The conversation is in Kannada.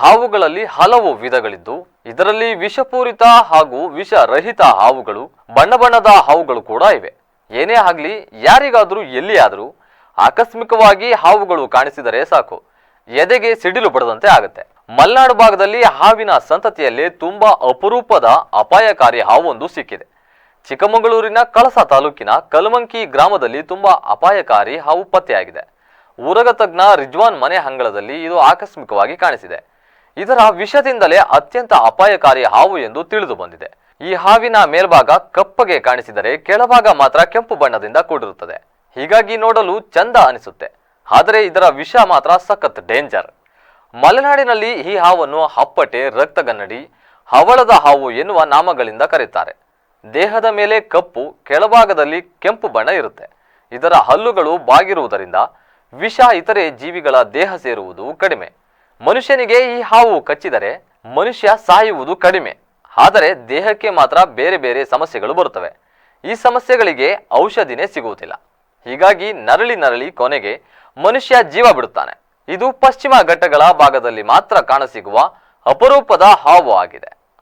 ಹಾವುಗಳಲ್ಲಿ ಹಲವು ವಿಧಗಳಿದ್ದು, ಇದರಲ್ಲಿ ವಿಷಪೂರಿತ ಹಾಗೂ ವಿಷರಹಿತ ಹಾವುಗಳು, ಬಣ್ಣ ಬಣ್ಣದ ಹಾವುಗಳು ಕೂಡ ಇವೆ. ಏನೇ ಆಗಲಿ, ಯಾರಿಗಾದರೂ ಎಲ್ಲಿಯಾದರೂ ಆಕಸ್ಮಿಕವಾಗಿ ಹಾವುಗಳು ಕಾಣಿಸಿದರೆ ಸಾಕು. ಎದೆಗೆ ಸಿಡಿಲು ಬಡದಂತೆ ಆಗುತ್ತೆ. ಮಲೆನಾಡು ಭಾಗದಲ್ಲಿ ಹಾವಿನ ಸಂತತಿಯಲ್ಲಿ ತುಂಬಾ ಅಪರೂಪದ ಅಪಾಯಕಾರಿ ಹಾವೊಂದು ಸಿಕ್ಕಿದೆ. ಚಿಕ್ಕಮಗಳೂರಿನ ಕಳಸ ತಾಲೂಕಿನ ಕಲಮಂಕಿ ಗ್ರಾಮದಲ್ಲಿ ತುಂಬಾ ಅಪಾಯಕಾರಿ ಹಾವು ಪತ್ತೆಯಾಗಿದೆ. ಊರಗ ತಜ್ಞ ರಿಜ್ವಾನ್ ಮನೆ ಅಂಗಳದಲ್ಲಿ ಇದು ಆಕಸ್ಮಿಕವಾಗಿ ಕಾಣಿಸಿದೆ. ಇದರ ವಿಷದಿಂದಲೇ ಅತ್ಯಂತ ಅಪಾಯಕಾರಿ ಹಾವು ಎಂದು ತಿಳಿದು ಬಂದಿದೆ. ಈ ಹಾವಿನ ಮೇಲ್ಭಾಗ ಕಪ್ಪಗೆ ಕಾಣಿಸಿದರೆ ಕೆಳಭಾಗ ಮಾತ್ರ ಕೆಂಪು ಬಣ್ಣದಿಂದ ಕೂಡಿರುತ್ತದೆ. ಹೀಗಾಗಿ ನೋಡಲು ಚಂದ ಅನಿಸುತ್ತೆ. ಆದರೆ ಇದರ ವಿಷ ಮಾತ್ರ ಸಖತ್ ಡೇಂಜರ್. ಮಲೆನಾಡಿನಲ್ಲಿ ಈ ಹಾವನ್ನು ಹಪ್ಪಟೆ, ರಕ್ತಗನ್ನಡಿ, ಹವಳದ ಹಾವು ಎನ್ನುವ ನಾಮಗಳಿಂದ ಕರೆಯುತ್ತಾರೆ ದೇಹದ ಮೇಲೆ ಕಪ್ಪು ಕೆಳಭಾಗದಲ್ಲಿ ಕೆಂಪು ಬಣ್ಣ ಇರುತ್ತೆ. ಇದರ ಹಲ್ಲುಗಳು ಬಾಗಿರುವುದರಿಂದ ವಿಷ ಇತರೆ ಜೀವಿಗಳ ದೇಹ ಸೇರುವುದು ಕಡಿಮೆ. ಮನುಷ್ಯನಿಗೆ ಈ ಹಾವು ಕಚ್ಚಿದರೆ ಮನುಷ್ಯ ಸಾಯುವುದು ಕಡಿಮೆ. ಆದರೆ ದೇಹಕ್ಕೆ ಮಾತ್ರ ಬೇರೆ ಬೇರೆ ಸಮಸ್ಯೆಗಳು ಬರುತ್ತವೆ. ಈ ಸಮಸ್ಯೆಗಳಿಗೆ ಔಷಧಿನೇ ಸಿಗುವುದಿಲ್ಲ. ಹೀಗಾಗಿ ನರಳಿ ನರಳಿ ಕೊನೆಗೆ ಮನುಷ್ಯ ಜೀವ ಬಿಡುತ್ತಾನೆ. ಇದು ಪಶ್ಚಿಮ ಘಟ್ಟಗಳ ಭಾಗದಲ್ಲಿ ಮಾತ್ರ ಕಾಣಸಿಗುವ ಅಪರೂಪದ ಹಾವು ಆಗಿದೆ.